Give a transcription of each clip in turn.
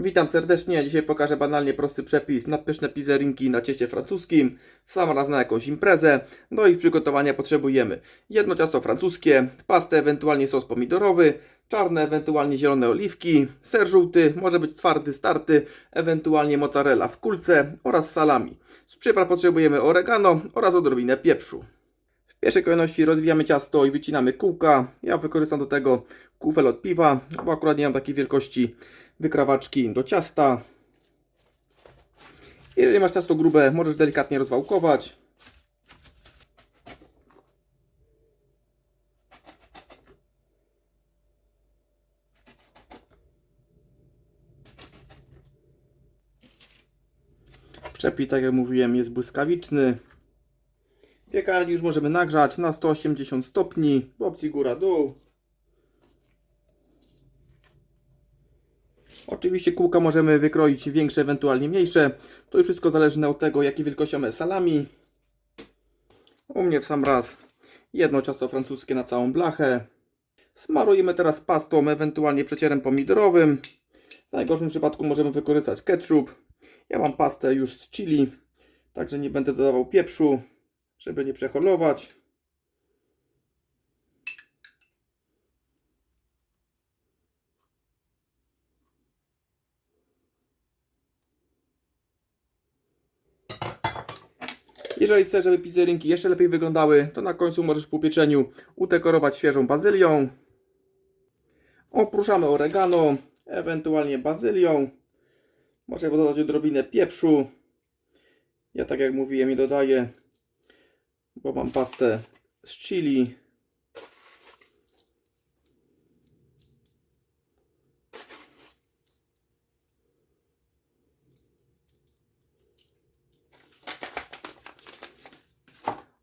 Witam serdecznie. Dzisiaj pokażę banalnie prosty przepis na pyszne pizzerinki na cieście francuskim. W sam raz na jakąś imprezę. Do ich przygotowania potrzebujemy jedno ciasto francuskie, pastę, ewentualnie sos pomidorowy, czarne, ewentualnie zielone oliwki, ser żółty, może być twardy, starty, ewentualnie mozzarella w kulce oraz salami. Z przypraw potrzebujemy oregano oraz odrobinę pieprzu. W pierwszej kolejności rozwijamy ciasto i wycinamy kółka. Ja wykorzystam do tego kufel od piwa, bo akurat nie mam takiej wielkości wykrawaczki do ciasta. Jeżeli masz ciasto grube, możesz delikatnie rozwałkować. Przepis, tak jak mówiłem, jest błyskawiczny. Piekarnik już możemy nagrzać na 180 stopni w opcji góra-dół. Oczywiście kółka możemy wykroić większe, ewentualnie mniejsze. To już wszystko zależy od tego, jakiej wielkości mamy salami. U mnie w sam raz jedno ciasto francuskie na całą blachę. Smarujemy teraz pastą, ewentualnie przecierem pomidorowym. W najgorszym przypadku możemy wykorzystać ketchup. Ja mam pastę już z chili, także nie będę dodawał pieprzu, żeby nie przeholować. Jeżeli chcesz, żeby pizzerinki jeszcze lepiej wyglądały, to na końcu możesz po pieczeniu udekorować świeżą bazylią. Oprószamy oregano, ewentualnie bazylią. Możemy dodać odrobinę pieprzu. Ja tak jak mówiłem nie dodaję, bo mam pastę z chili.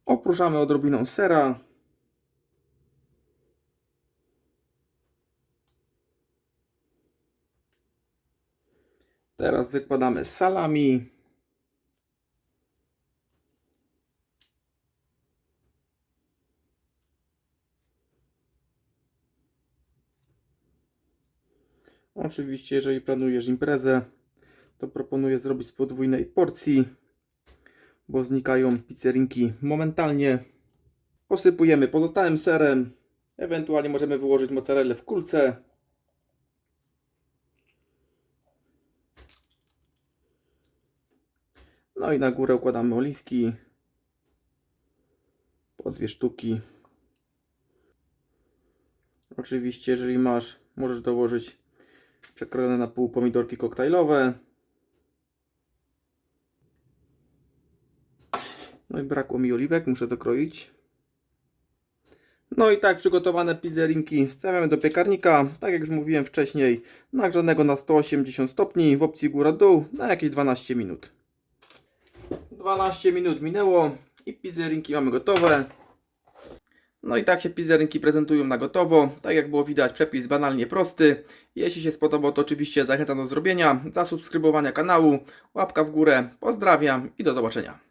Oprószamy odrobiną sera. Teraz wykładamy salami. Oczywiście, jeżeli planujesz imprezę, to proponuję zrobić z podwójnej porcji bo znikają pizzerinki momentalnie. Posypujemy pozostałym serem. Ewentualnie możemy wyłożyć mozzarellę w kulce. No i na górę układamy oliwki. Po dwie sztuki. Oczywiście, jeżeli masz, możesz dołożyć przekrojone na pół pomidorki koktajlowe. No i brakło mi oliwek, muszę dokroić. No i tak przygotowane pizzerinki wstawiamy do piekarnika, tak jak już mówiłem wcześniej, nagrzanego na 180 stopni w opcji góra-dół na jakieś 12 minut. 12 minut minęło i pizzerinki mamy gotowe. No i tak się pizzerinki prezentują na gotowo. Tak jak było widać, przepis banalnie prosty. Jeśli się spodobał, to oczywiście zachęcam do zrobienia, zasubskrybowania kanału, łapka w górę. Pozdrawiam i do zobaczenia.